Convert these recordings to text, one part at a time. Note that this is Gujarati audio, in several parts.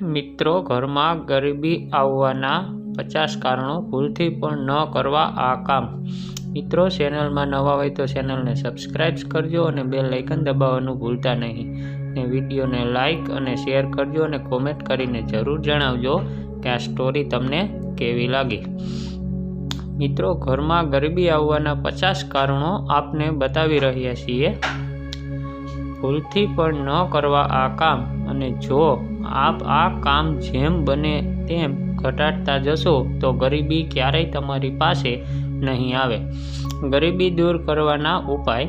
મિત્રો, ઘરમાં ગરીબી આવવાના પચાસ કારણો ભૂલથી પણ ન કરવા આ કામ. મિત્રો, ચેનલમાં નવા હોય તો ચેનલને સબસ્ક્રાઈબ કરજો અને બેલ આઇકન દબાવવાનું ભૂલતા નહીં. ને વિડીયોને લાઈક અને શેર કરજો અને કોમેન્ટ કરીને જરૂર જણાવજો કે આ સ્ટોરી તમને કેવી લાગી. મિત્રો, ઘરમાં ગરીબી આવવાના પચાસ કારણો આપને બતાવી રહ્યા છીએ. ભૂલથી પણ ન કરવા આ કામ. અને જો આપ આ કામ જેમ બને તેમ ઘટાડતા જશો, તો ગરીબી ક્યારેય તમારી પાસે નહીં આવે. ગરીબી દૂર કરવાના ઉપાય.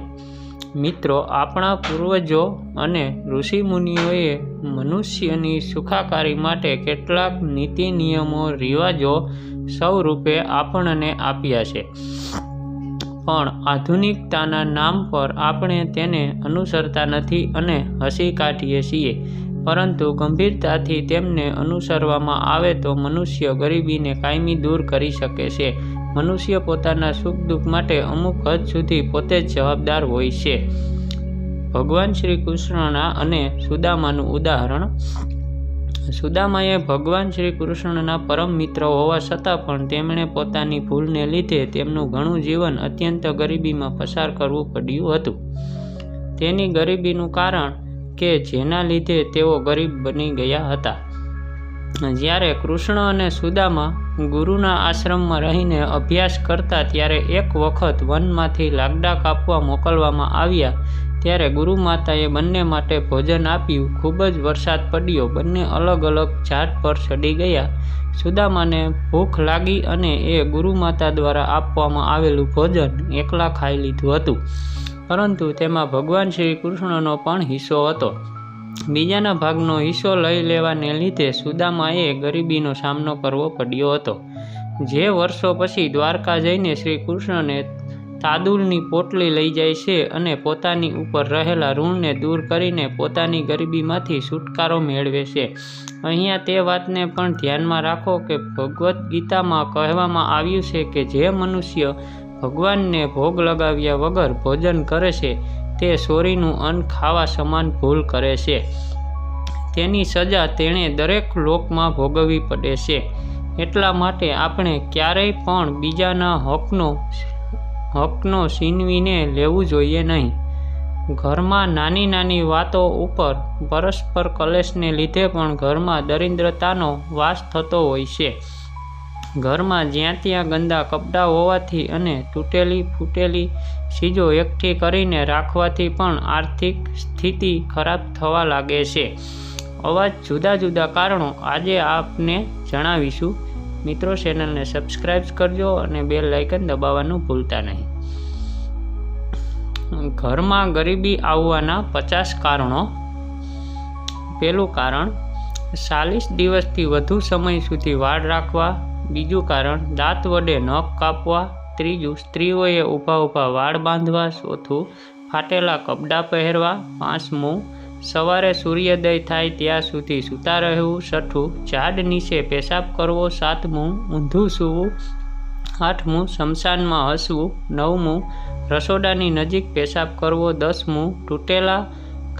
મિત્રો, આપણા પૂર્વજો અને ઋષિમુનિઓએ મનુષ્યની સુખાકારી માટે કેટલાક નીતિ નિયમો, રિવાજો સ્વરૂપે આપણને આપ્યા છે. પણ આધુનિકતાના નામ પર આપણે તેને અનુસરતા નથી અને હસી કાઢીએ છીએ. પરંતુ ગંભીરતાથી તેમને અનુસરવામાં આવે તો મનુષ્ય ગરીબીને કાયમી દૂર કરી શકે છે. મનુષ્ય પોતાના સુખ દુઃખ માટે અમુક હદ સુધી પોતે જ જવાબદાર હોય છે. ભગવાન શ્રી કૃષ્ણના અને સુદામાનું ઉદાહરણ. સુદામાએ ભગવાન શ્રી કૃષ્ણના પરમ મિત્ર હોવા છતાં પણ તેમણે પોતાની ભૂલને લીધે તેમનું ઘણું જીવન અત્યંત ગરીબીમાં પસાર કરવું પડ્યું હતું. તેની ગરીબીનું કારણ કે જેના લીધે તેઓ ગરીબ બની ગયા હતા. જ્યારે કૃષ્ણ અને સુદામા ગુરુના આશ્રમમાં રહીને અભ્યાસ કરતા ત્યારે એક વખત વનમાંથી લાકડા કાપવા મોકલવામાં આવ્યા, ત્યારે ગુરુ માતાએ બંને માટે ભોજન આપ્યું. ખૂબ જ વરસાદ પડ્યો. બંને અલગ અલગ ઝાડ પર ચડી ગયા. સુદામાને ભૂખ લાગી અને એ ગુરુ માતા દ્વારા આપવામાં આવેલું ભોજન એકલા ખાઈ લીધું હતું. પરંતુ તેમાં ભગવાન શ્રી કૃષ્ણનો પણ હિસ્સો હતો. બીજાના ભાગનો હિસ્સો લઈ લેવાને લીધે સુદામાએ ગરીબીનો સામનો કરવો પડ્યો હતો. જે વર્ષો પછી દ્વારકા જઈને શ્રી કૃષ્ણને તાદુલની પોટલી લઈ જાય છે અને પોતાની ઉપર રહેલા ઋણને દૂર કરીને પોતાની ગરીબીમાંથી છુટકારો મેળવે છે. અહીંયા તે વાતને પણ ધ્યાનમાં રાખો કે ભગવદ્ ગીતામાં કહેવામાં આવ્યું છે કે જે મનુષ્ય ભગવાનને ભોગ લગાવ્યા વગર ભોજન કરે છે, તે સોરીનું અન્ન ખાવા સમાન ભૂલ કરે છે. તેની સજા તેણે દરેક લોકમાં ભોગવવી પડે છે. એટલા માટે આપણે ક્યારેય પણ બીજાના હકનો હકનો છીનવીને લેવું જોઈએ નહીં. ઘરમાં નાની નાની વાતો ઉપર પરસ્પર કલેશને લીધે પણ ઘરમાં દરિદ્રતાનો વાસ થતો હોય છે. ઘરમાં જ્યાં ત્યાં ગંદા કપડાં હોવાથી અને તૂટેલી ફૂટેલી ચીજો એકઠી કરીને રાખવાથી પણ આર્થિક સ્થિતિ ખરાબ થવા લાગે છે. અવાજ જુદા જુદા કારણો આજે આપને જણાવીશું. મિત્રો, ચેનલને સબસ્ક્રાઈબ કરજો અને બેલ લાઇકન દબાવવાનું ભૂલતા નહીં. ઘરમાં ગરીબી આવવાના પચાસ કારણો. પહેલું કારણ, ચાલીસ દિવસથી વધુ સમય સુધી વાળ રાખવા. બીજું કારણ, દાંત વડે નખ કાપવા, ત્રીજું, સ્ત્રીઓએ ઊભા ઊભા વાળ બાંધવા, ચોથું, ફાટેલા કપડાં પહેરવા, પાંચમું, સવારે સૂર્યોદય થાય ત્યાં સુધી સૂતા રહેવું, છઠ્ઠું, ઝાડ નીચે પેશાબ કરવો, સાતમું, ઊંધું સૂવું, આઠમું, શમશાનમાં હસવું, નવમું, રસોડાની નજીક પેશાબ કરવો, દસમું, તૂટેલા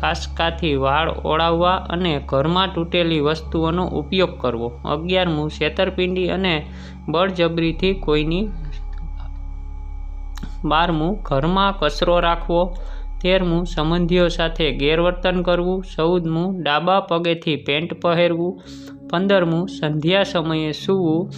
કાસકાથી વાળ ઓળાવવા અને ઘરમાં તૂટેલી વસ્તુઓનો ઉપયોગ કરવો. અગિયારમું છેતરપિંડી અને બળજબરીથી કોઈની બારમું ઘરમાં કચરો રાખવો. તેરમું સંબંધીઓ સાથે ગેરવર્તન કરવું. ચૌદમું ડાબા પગેથી પેન્ટ પહેરવું. પંદરમું સંધ્યા સમયે સૂવું.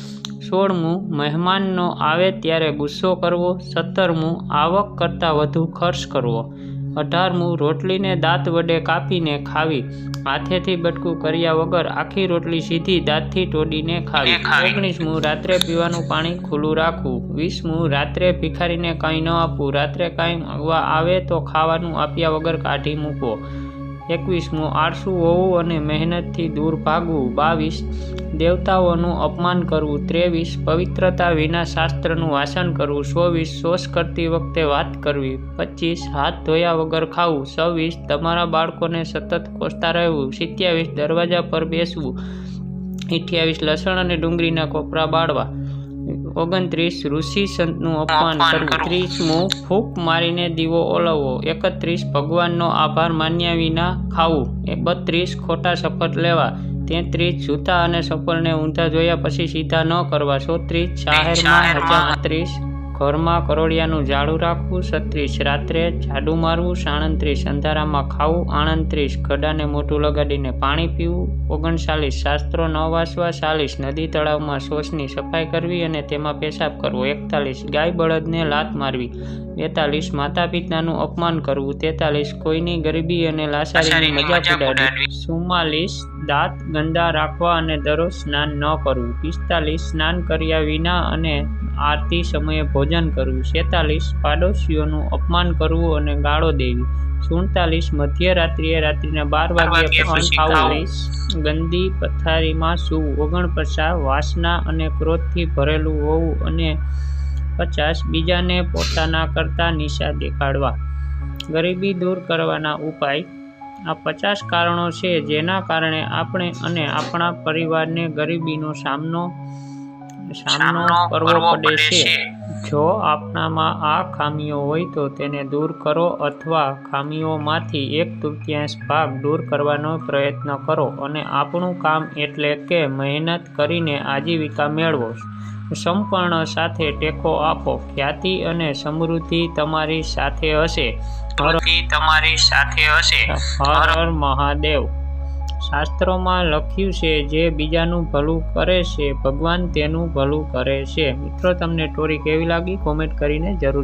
સોળમું મહેમાનનો આવે ત્યારે ગુસ્સો કરવો. સત્તરમું આવક કરતાં વધુ ખર્ચ કરવો. અઢારમું રોટલીને દાંત વડે કાપીને ખાવી. હાથેથી બટકું કર્યા વગર આખી રોટલી સીધી દાંતથી તોડીને ખાવી. ઓગણીસમું રાત્રે પીવાનું પાણી ખુલ્લું રાખવું. વીસમું રાત્રે ભિખારીને કંઈ ન આપવું. રાત્રે કાંઈ આવે તો ખાવાનું આપ્યા વગર કાઢી મૂકવો એકવીસમું આળસુ હોવું અને મહેનતથી દૂર ભાગવું. બાવીસ, દેવતાઓનું અપમાન કરવું. ત્રેવીસ, પવિત્રતા વિના શાસ્ત્રનું વાસન કરવું. ચોવીસ, શોષ કરતી વખતે વાત કરવી. પચીસ, હાથ ધોયા વગર ખાવું. છવ્વીસ, તમારા બાળકોને સતત કોસતા રહેવું. સિત્યાવીસ, દરવાજા પર બેસવું. અઠ્યાવીસ લસણ અને ડુંગળીના કોપરા બાળવા. ઓગણત્રીસ ઋષિ સંતનું અપમાન કરવું. ત્રીસમું ફૂંક મારીને દીવો ઓલવવો એકત્રીસ ભગવાનનો આભાર માન્યા વિના ખાવું. એ બત્રીસ ખોટા શપથ લેવા. તેત્રીસ જૂતા અને સફળને ઊંધા જોયા પછી સીધા ન કરવા. સોત્રીસ જાહેરમાં હજાત્રીસ ઘરમાં કરોળિયાનું જાળું રાખવું છત્રીસ રાત્રે જાડું મારવું સાડત્રીસ અંધારામાં ખાવું આણત્રીસ ગડાને મોટું લગાડીને પાણી પીવું ઓગણચાલીસ શાસ્ત્રો ન વાંચવા ચાલીસ નદી તળાવમાં શૌચની સફાઈ કરવી અને તેમાં પેશાબ કરવો એકતાલીસ ગાય બળદને લાત મારવી બેતાલીસ માતા પિતાનું અપમાન કરવું તેતાલીસ કોઈની ગરીબી અને લાસારીની મજાક ઉડાડવી. ચુમ્માલીસ દાંત ગંદા રાખવા અને દરરોજ સ્નાન ન કરવું પિસ્તાલીસ સ્નાન કર્યા વિના અને આરતી સમયે ભોજન કરવું. છેતાલીસ પાડોશીઓનું અપમાન કરવું અને ગાળો દેવી. સુડતાલીસ મધ્યરાત્રિએ રાત્રિના બાર વાગ્યા ખાવું. ગંદી પથારીમાં સૂવું. ઓગણપચાસ વાસના અને ક્રોધથી ભરેલું હોવું અને પચાસ બીજાને પોતાના કરતાં નિશા દેખાડવા. ગરીબી દૂર કરવાના ઉપાય. આ પચાસ કારણો છે જેના કારણે આપણે અને આપણા પરિવારને ગરીબીનો સામનો સામનો કરવો પડે છે. જો આપણામાં આ ખામીઓ હોય તો તેને દૂર કરો અથવા ખામીઓમાંથી એક તૃતીયાંશ ભાગ દૂર કરવાનો પ્રયત્ન કરો અને આપણું કામ એટલે કે મહેનત કરીને આજીવિકા મેળવો. સંપૂર્ણ સાથે ટેકો આપો. ખ્યાતિ અને સમૃદ્ધિ તમારી સાથે હશે. તમારી સાથે હશે. હર હર મહાદેવ. શાસ્ત્રોમાં લખ્યું છે, જે બીજાનું ભલું કરે છે, ભગવાન તેનું ભલું કરે છે. મિત્રો, તમને સ્ટોરી કેવી લાગી? કોમેન્ટ કરીને જરૂર